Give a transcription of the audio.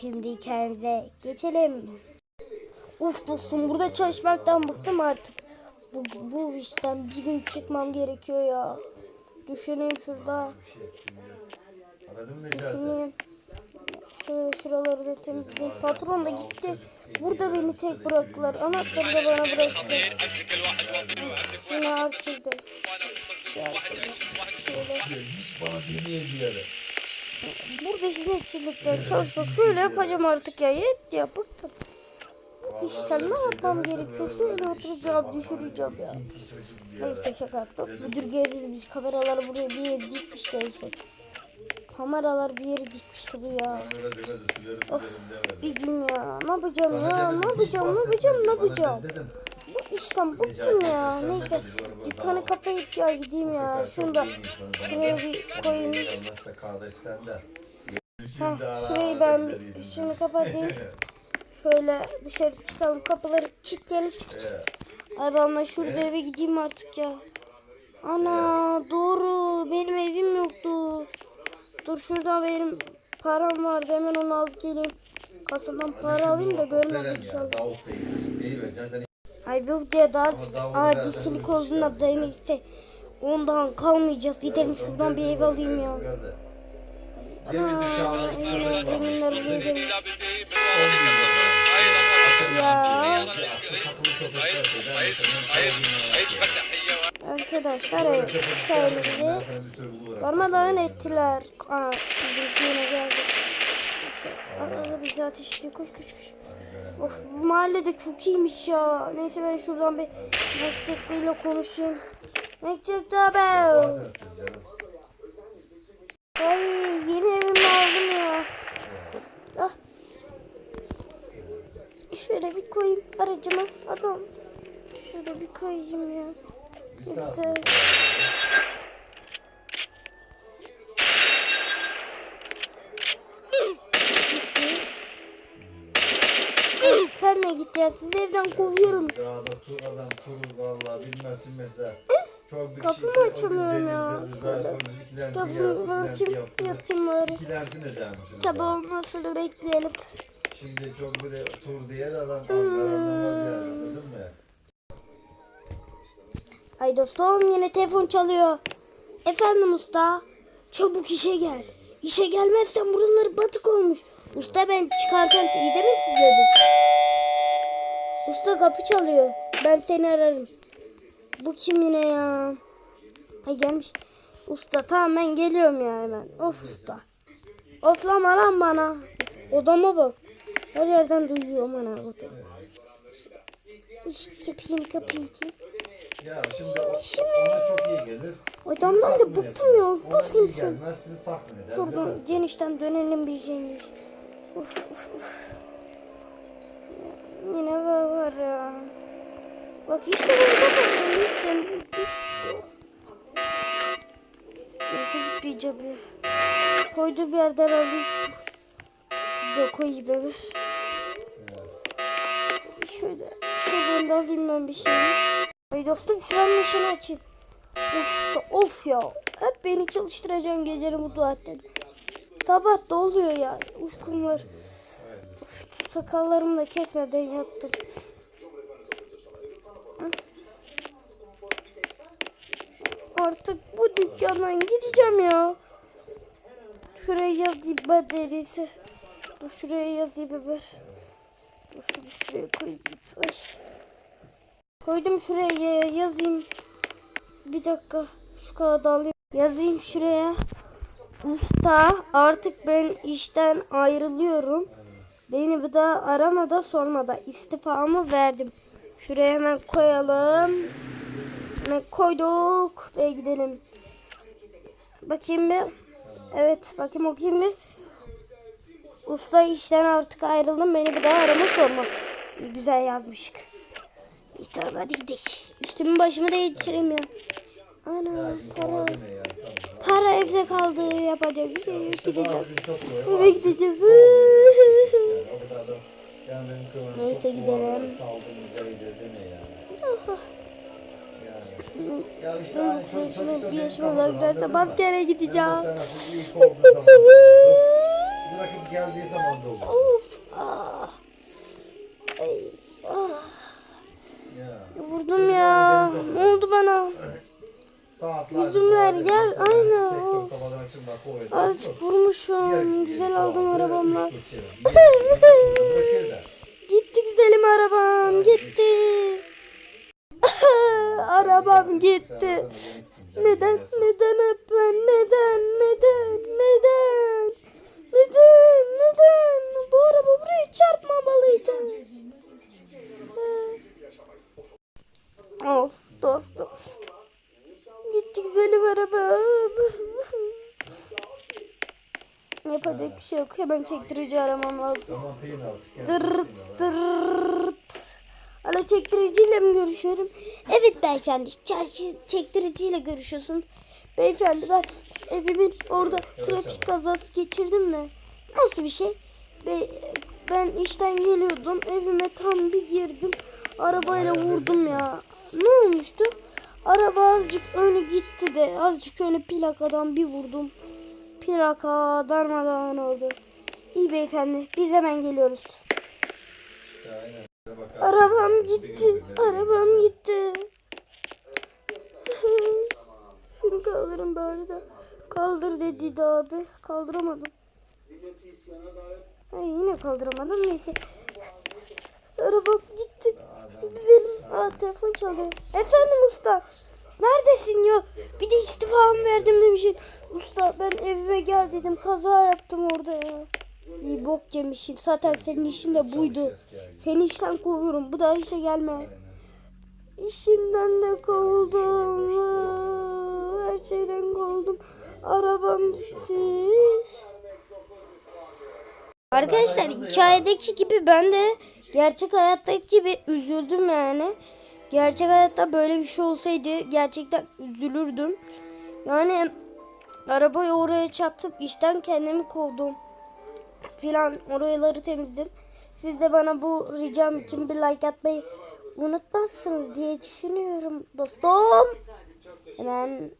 Şimdi hikayemize geçelim. Uf dostum burada çalışmaktan bıktım artık. Bu, bu işten bir gün çıkmam gerekiyor ya. Düşüneyim şurada. Düşüneyim. Şöyle şuraları da temizleyeyim. Patron da gitti. Burada beni tek bıraktılar. Anahtarı da bana bıraktılar. Yine artırdı. Şöyle. Burada hizmetçilikten çalışmak şöyle yapacağım artık ya. Yet ya. Bu işten ne yapmam gerekiyor? Şöyle oturup ya düşüreceğim ya. Neyse şaka yaptım. Müdür geldi biz kameraları buraya bir yere dikmişti en son. Kameralar bir yere dikmişti bu ya. Dedim Bir gün ya. Ne yapacağım ya? Ne yapacağım? Ne yapacağım? Ne bahsetmedin. Bana yapacağım? Dedim. Bu bıktım ya. Neyse. Dükkanı kapayıp ya gideyim ya. Şunu da şuraya bir koyayım. Ha, Şimdi şurayı ben şunu kapatayım. Şöyle dışarı çıkalım. Kapıları kilitleyelim. Çık çık. Ay ben şurada eve gideyim artık ya. Ana doğru. Benim evim yoktu. Dur şuradan benim param vardı. Hemen onu alıp geleyim. Kasadan para alayım da görmedik inşallah. Ay bu diye daha daha adisilik olduğuna dayanırsa ondan kalmayacağız. Gidelim şuradan bir ev alayım ya. On bin lira. Ya arkadaşlar evet bulurum. darmadağın ettiler. Aa bizimki yine geldi. Arada bizi ateş ediyor koş koş koş. Of bu mahalle de çok iyiymiş ya. Neyse ben şuradan bir Mekcek ile konuşayım. Mekcek. Sensiz canım. Ay yeni evimi aldım ya. Ah. Şöyle bir koyayım aracıma. Adam. Şöyle bir koyayım ya. Güzel. Sen ne git ya sizi evden kovuyorum. Dağda tur adam turur valla bilmezsin mesela. Çok bir Kapımı şey- açamıyorum ya. lenti bakayım yaptı. yatayım bari. İki lentin ödermişsiniz. Tabi olmasını bekleyelim. Şimdi çok böyle tur diye de adam anlamaz yani anladın mı? Ay dostum yine telefon çalıyor. Efendim usta. Çabuk işe gel. İşe gelmezsen buraları batık olmuş. Usta ben çıkarken iyi de mi sizledim? Usta kapı çalıyor. Ben seni ararım. Bu kim yine ya? Ay gelmiş. Usta tamam ben geliyorum ya hemen. Of usta. Oflama lan bana. Odama bak. Her yerden duyuyorum ana odamı. İş kapayım kapayım. Ya şimdi o, ona çok iyi gelir. Adamdan da bıktım ya. Basayım şu. eder. Şuradan genişten dönelim bir geniş. Uf uf uf. Yine var, var ya. Bak işte burada bakıyorum. Gittim. Neyse gitmeyeceğim ya. Koyduğu bir yerden alayım. Şurada koyayım evet. Şöyle. Şuradan da alayım ben bir şey. Ay dostum şuranın ışığını açayım. Of, of ya. Hep beni çalıştıracaksın geceleri bu saatten. Sabah da oluyor ya. Uykum var. Sakallarımı da kesmeden yattım. Artık bu dükkandan gideceğim ya. Şuraya yazayım bataryası. Dur şuraya yazayım biber. Dur şunu şuraya koyayım. Ay. Koydum şuraya yazayım. Bir dakika şu kağıdı alayım. Yazayım şuraya. Usta artık ben işten ayrılıyorum. Beni bir daha arama da sorma da istifamı verdim. Şuraya hemen koyalım. Hemen koyduk ve gidelim. Bakayım bir. Evet bakayım okuyayım bir. Usta işten artık ayrıldım. Beni bir daha arama sorma. Güzel yazmışık. İyi tamam hadi gidelim. Üstümü başımı değiştireyim ya. Ana para. Para evde kaldı. Yapacak bir şey yok. Gideceğiz. Eve gideceğiz. Neyse, gidelim. Ya işte hani çocuk çocukta bir kafamda, daha giderse anladın mı? askere gideceğim. Bırakıp geldiği zaman da olur. Of. Ah. Ay. Ah. Ya. Vurdum ya. Ne oldu bana? Saatlerce gel, aynen. Azıcık vurmuşum. Güzel aldım arabamla. Da. Gitti güzelim arabam. Gitti. arabam gitti. Neden? Neden hep ben? Neden? Neden? Neden? Neden? Neden? Bu araba buraya çarpmamalıydı. of dostum. Güzelim arabam. Yapacak bir şey yok. Hemen çektirici aramam lazım. Dırırt dırırt. Hala çektiriciyle mi görüşüyorum? Evet beyefendi. Çektiriciyle görüşüyorsun. Beyefendi ben evimin orada trafik kazası geçirdim de. Nasıl bir şey? Be ben işten geliyordum. Evime tam bir girdim. Arabayla vurdum ya. Ne olmuştu? Araba azıcık öne gitti de azıcık öne plakadan bir vurdum. Plaka darmadağın oldu. İyi beyefendi biz hemen geliyoruz. İşte aynen. Bakarsın. Arabam gitti. Arabam gitti. Şunu kaldırın bari de. Kaldır dediydi abi. Kaldıramadım. Ay yine kaldıramadım. Neyse. Arabam. Aa telefon çalıyor. Efendim usta. Neredesin ya? Bir de istifamı verdim demişsin. Usta ben evime gel dedim. Kaza yaptım orada ya. İyi bok yemişsin. Zaten senin işin de buydu. Seni işten kovuyorum. Bu da işe gelme. İşimden de kovuldum. Her şeyden kovuldum. Arabam gitti. Arkadaşlar hikayedeki gibi ben de gerçek hayattaki gibi üzüldüm yani. Gerçek hayatta böyle bir şey olsaydı gerçekten üzülürdüm. Yani arabayı oraya çarptım işten kendimi kovdum filan oraları temizledim. Siz de bana bu ricam için bir like atmayı unutmazsınız diye düşünüyorum dostum. Hemen